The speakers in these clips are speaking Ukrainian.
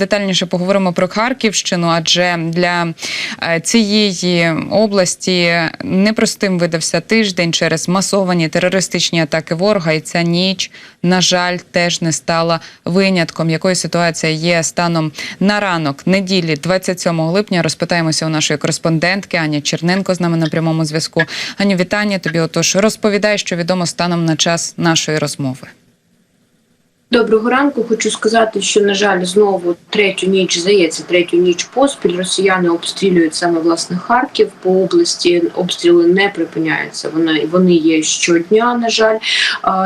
детальніше поговоримо про Харківщину, адже для е, цієї області непростим видався тиждень через масовані терористичні атаки ворога. І ця ніч, на жаль, теж не стала винятком. Якою ситуація є станом на ранок неділі, 27 липня. Розпитаємося у нашої кореспондентки Ані Черненко з нами на прямому зв'язку. Аню, вітання тобі. Отож, розповідай, що відомо станом на час нашої розмови. Доброго ранку. Хочу сказати, що на жаль, знову третю ніч здається, третю ніч поспіль росіяни обстрілюють саме власне Харків по області. Обстріли не припиняються. Вони вони є щодня. На жаль,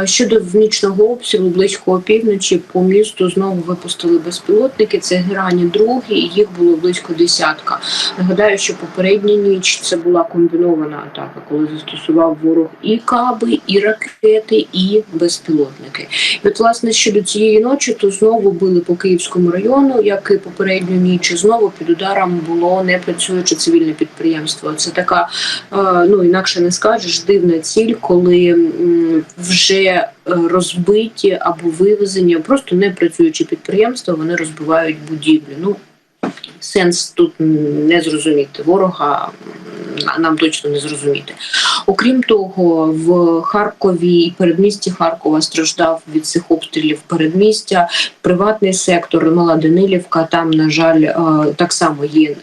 щодо нічного обстрілу, близько опівночі по місту знову випустили безпілотники. Це грані другі, і їх було близько десятка. Нагадаю, що попередня ніч це була комбінована атака, коли застосував ворог і каби, і ракети, і безпілотники. І от власне щодо цієї ночі, то знову били по Київському району, як і попередню ніч. Знову під ударом було не працююче цивільне підприємство. Це така, е, ну інакше не скажеш, дивна ціль, коли вже е, розбиті або вивезені, просто не працюючі підприємства, вони розбивають будівлі. Ну сенс тут не зрозуміти. Ворога нам точно не зрозуміти. Окрім того, в Харкові і передмісті Харкова страждав від цих обстрілів передмістя, приватний сектор, Мала Данилівка. Там, на жаль, е, так само є е,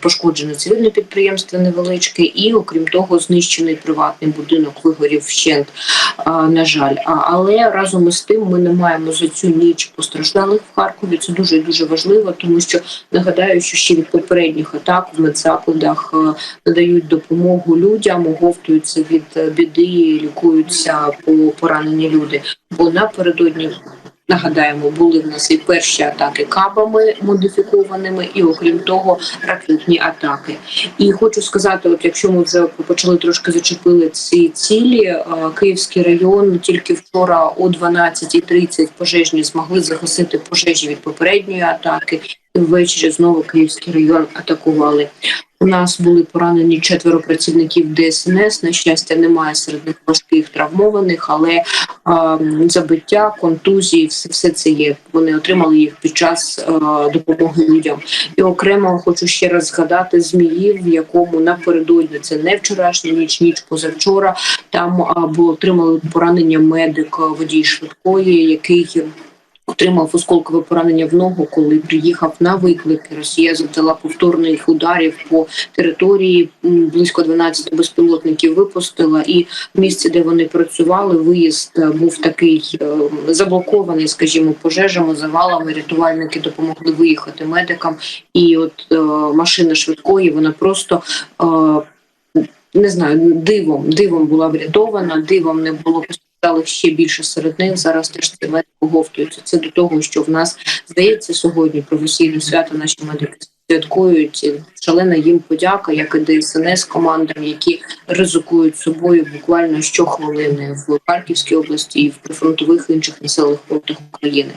пошкоджене цивільне підприємство невеличке, і окрім того, знищений приватний будинок вигорів вщент. е, На жаль, але разом із тим ми не маємо за цю ніч постраждалих в Харкові. Це дуже дуже важливо, тому що нагадаю, що ще від попередніх атак в медзакладах е, надають допомогу людям, оговтуються від е, біди, лікуються по поранені люди. Бо напередодні. Нагадаємо, були в нас і перші атаки кабами модифікованими, і окрім того, ракетні атаки. І хочу сказати, от якщо ми вже почали трошки зачепили ці цілі, е, Київський район тільки вчора о 12.30 пожежні змогли загасити пожежі від попередньої атаки. Ввечері знову Київський район атакували. У нас були поранені четверо працівників ДСНС. На щастя, немає серед них важких травмованих, але а, забиття, контузії, все, все це є. Вони отримали їх під час а, допомоги людям. І окремо хочу ще раз згадати Зміїв, в якому напередодні це не вчорашня ніч, ніч позавчора. Там а, було отримали поранення медик водій швидкої, який отримав осколкове поранення в ногу, коли приїхав на виклик. Росія завдала повторних ударів по території. Близько 12 безпілотників випустила, і місце, де вони працювали, виїзд е, був такий е, заблокований, скажімо, пожежами, завалами. Рятувальники допомогли виїхати медикам. І от е, машина швидкої вона просто. Не знаю, дивом, дивом була врятована, дивом не було постраждалих ще більше серед них. Зараз теж це медики оговтуються. Це до того, що в нас здається сьогодні професійне свято наші медики святкують. Шалена їм подяка, як і ДСНС командам, які ризикують собою буквально щохвилини в Харківській області і в прифронтових інших населених пунктах України.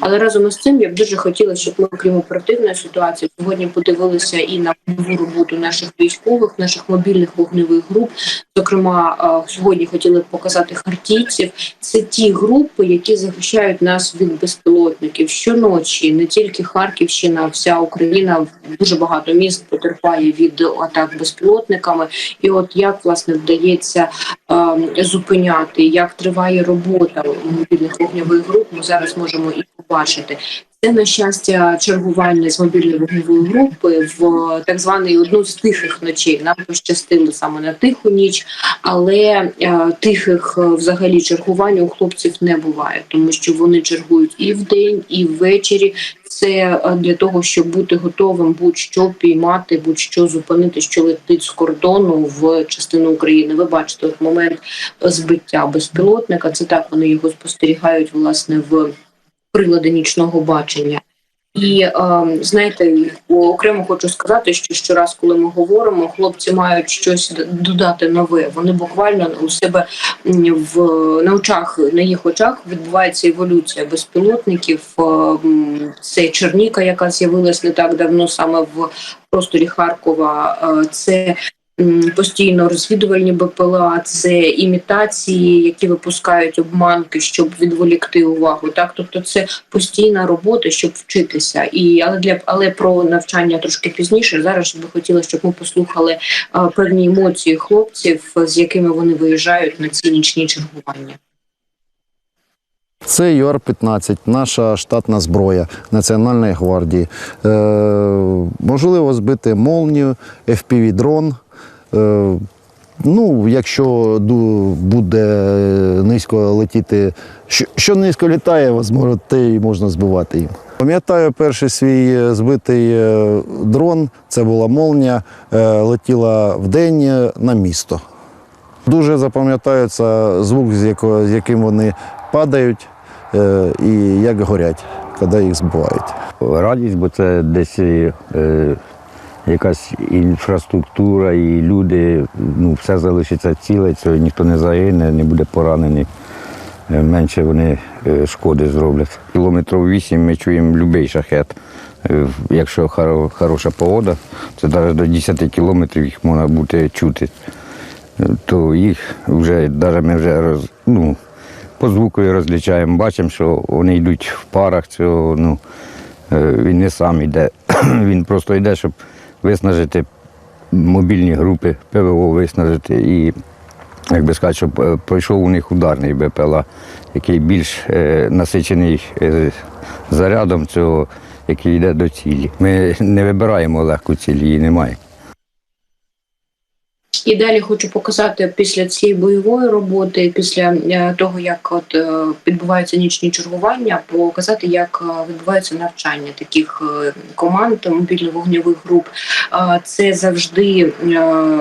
Але разом із цим я б дуже хотіла, щоб ми, окрім оперативної ситуації, сьогодні подивилися і на нову роботу наших військових, наших мобільних вогневих груп. Зокрема, е, сьогодні хотіли б показати хартійців. Це ті групи, які захищають нас від безпілотників щоночі. Не тільки Харківщина, а вся Україна дуже багато міст потерпає від атак безпілотниками. І от як власне вдається е, зупиняти, як триває робота мобільних вогневих груп, ми зараз можемо і побачити. Це на щастя чергування з мобільної вогневої групи в так званий одну з тихих ночей. Нам пощастило саме на тиху ніч, але е, тихих е, взагалі чергувань у хлопців не буває, тому що вони чергують і вдень, і ввечері. Це е, для того, щоб бути готовим, будь-що піймати, будь-що зупинити, що летить з кордону в частину України. Ви бачите, от момент збиття безпілотника. Це так вони його спостерігають власне в прилади нічного бачення. І е, знаєте, окремо хочу сказати, що щораз, коли ми говоримо, хлопці мають щось додати нове. Вони буквально у себе в на очах, на їх очах відбувається еволюція безпілотників. Е, Це Черніка, яка з'явилась не так давно, саме в просторі Харкова. Е, Це постійно розвідувальні БПЛА, це імітації, які випускають обманки, щоб відволікти увагу. Так, тобто це постійна робота, щоб вчитися. І але для але про навчання трошки пізніше. Зараз би хотіла, щоб ми послухали а, певні емоції хлопців, з якими вони виїжджають на ці нічні чергування. Це ЮАР-15, наша штатна зброя Національної гвардії. Е, можливо збити молнію, FPV-дрон. Е, ну, якщо буде низько летіти, що, низько літає, можливо, те і можна збивати їм. Пам'ятаю перший свій е, збитий е, дрон, це була молнія, е, летіла вдень е, на місто. Дуже запам'ятається звук, з, яким вони падають е, і як горять, коли їх збивають. радість, бо це десь е, якась інфраструктура і люди, ну, все залишиться ціле, це ніхто не загине, не буде поранений. Е, Менше вони е, шкоди зроблять. Кілометрів вісім ми чуємо будь-який шахет. Е, Якщо хороша погода, це навіть до 10 кілометрів їх можна буде чути. То їх вже, навіть ми вже роз, ну, по звуку розлічаємо, бачимо, що вони йдуть в парах, цього, ну, Він не сам йде, він просто йде, щоб виснажити мобільні групи, ПВО виснажити і, як би сказати, щоб е, пройшов у них ударний БПЛА, який більш е, насичений е, зарядом цього, який йде до цілі. Ми не вибираємо легку ціль, її немає. І далі хочу показати після цієї бойової роботи, після е, того як от е, відбуваються нічні чергування, показати, як е, відбувається навчання таких команд мобільно-вогневих груп. Це завжди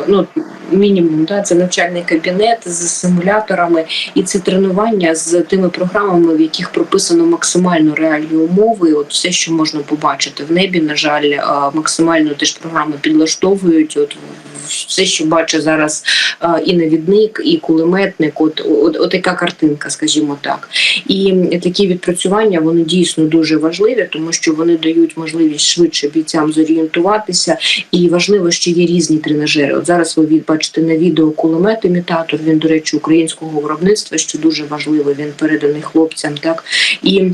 ну мінімум, да, це навчальний кабінет з симуляторами, і це тренування з тими програмами, в яких прописано максимально реальні умови. От все, що можна побачити в небі, на жаль, максимально теж програми підлаштовують. От все, що бачить зараз е, і навідник, і кулеметник, от, от, от така картинка, скажімо так. І такі відпрацювання вони дійсно дуже важливі, тому що вони дають можливість швидше бійцям зорієнтуватися. І важливо, що є різні тренажери. От зараз ви бачите на відео кулемет-імітатор. Він, до речі, українського виробництва, що дуже важливо. Він переданий хлопцям. Так і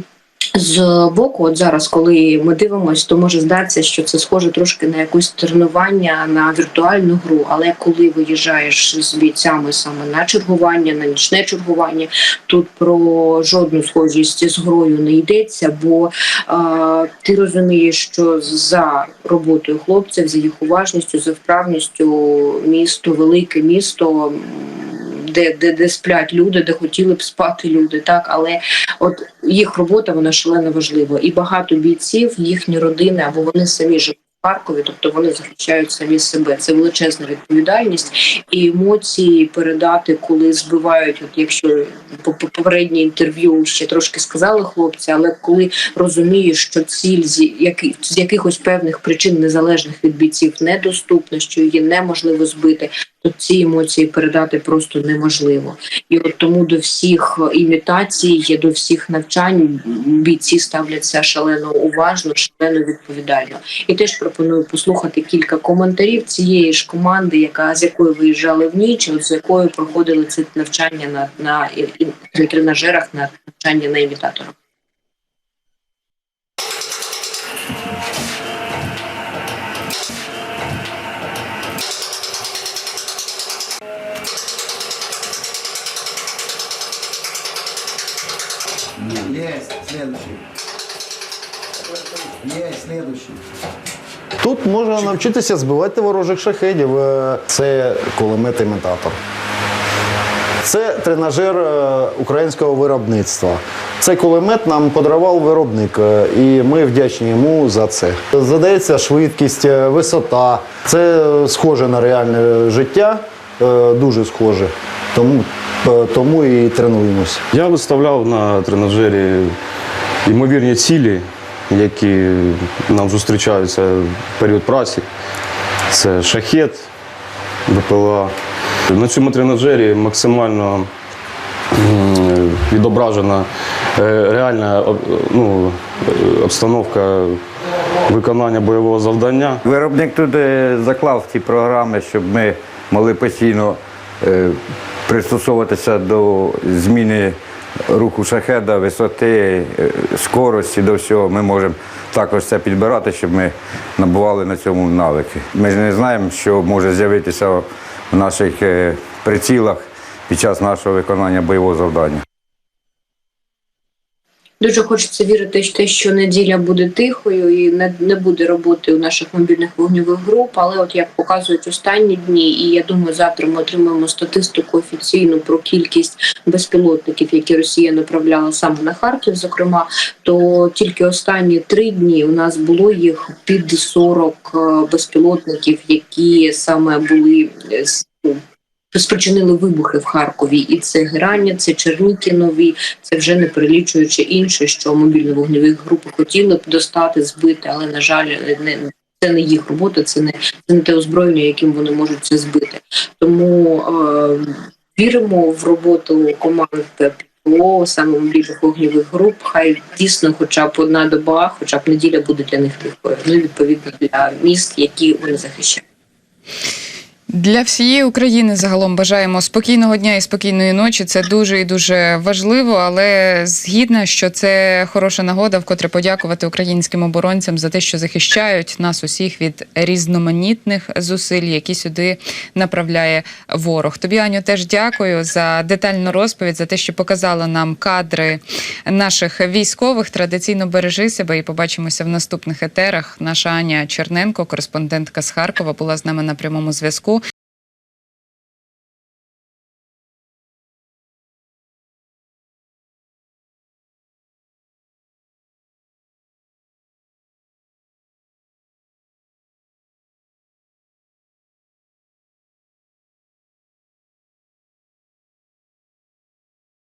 з боку, от зараз, коли ми дивимося, то може здатися, що це схоже трошки на якусь тренування на віртуальну гру. Але коли виїжджаєш з бійцями саме на чергування, на нічне чергування, тут про жодну схожість з грою не йдеться, бо е, ти розумієш, що за роботою хлопців, за їх уважністю, за вправністю, місто, велике місто. Де, де, де сплять люди, де хотіли б спати люди, так але от їх робота вона шалено важлива. І багато бійців, їхні родини або вони самі живуть в Харкові, тобто вони захищають самі себе. Це величезна відповідальність і емоції передати, коли збивають. От якщо по по- попереднє інтерв'ю ще трошки сказали хлопці, але коли розумієш, що ціль з які з якихось певних причин незалежних від бійців недоступна, що її неможливо збити, то ці емоції передати просто неможливо. І от тому до всіх імітацій, до всіх навчань бійці ставляться шалено уважно, шалено відповідально. І теж пропоную послухати кілька коментарів цієї ж команди, яка з якою виїжджали в ніч, з якою проходили це навчання на, на, на тренажерах, на навчання на імітаторах. Есть, следующий. Есть, следующий. Тут можна навчитися збивати ворожих шахедів. Е, Це кулемет-імітатор. Це тренажер е, українського виробництва. Цей кулемет нам подарував виробник, е, і ми вдячні йому за це. Задається швидкість, висота. Це схоже на реальне життя, дуже схоже. Тому, тому і тренуємося. Я виставляв на тренажері ймовірні цілі, які нам зустрічаються в період праці. Це шахет, БПЛА. На цьому тренажері максимально відображена е, реальна ну, е, обстановка виконання бойового завдання. Виробник тут е, заклав ті програми, щоб ми могли постійно е, пристосовуватися до зміни руху шахеда, висоти, е, скорості, до всього. Ми можемо також це підбирати, щоб ми набували на цьому навики. Ми ж не знаємо, що може з'явитися в наших е, прицілах під час нашого виконання бойового завдання. Дуже хочеться вірити в те, що неділя буде тихою і не, не буде роботи у наших мобільних вогневих груп. Але от як показують останні дні, і я думаю, завтра ми отримаємо статистику офіційну про кількість безпілотників, які Росія направляла саме на Харків, зокрема, то тільки останні три дні у нас було їх під 40 е, безпілотників, які саме були з- спричинили вибухи в Харкові, і це Гераня, це Чернікінові, це вже не перелічуючи інше, що мобільні вогневі групи хотіли б достати, збити, але на жаль, не це не їх робота, це не це не те озброєння, яким вони можуть це збити. Тому е, віримо в роботу команд ППО, саме мобільних вогневих груп. Хай дійсно, хоча б одна доба, хоча б неділя буде для них легкою. Ну відповідно для міст, які вони захищають. Для всієї України загалом бажаємо спокійного дня і спокійної ночі. Це дуже і дуже важливо, але згідна, що це хороша нагода, вкотре подякувати українським оборонцям за те, що захищають нас усіх від різноманітних зусиль, які сюди направляє ворог. Тобі, Аню, теж дякую за детальну розповідь, за те, що показала нам кадри наших військових. Традиційно бережи себе і побачимося в наступних етерах. Наша Аня Черненко, кореспондентка з Харкова, була з нами на прямому зв'язку.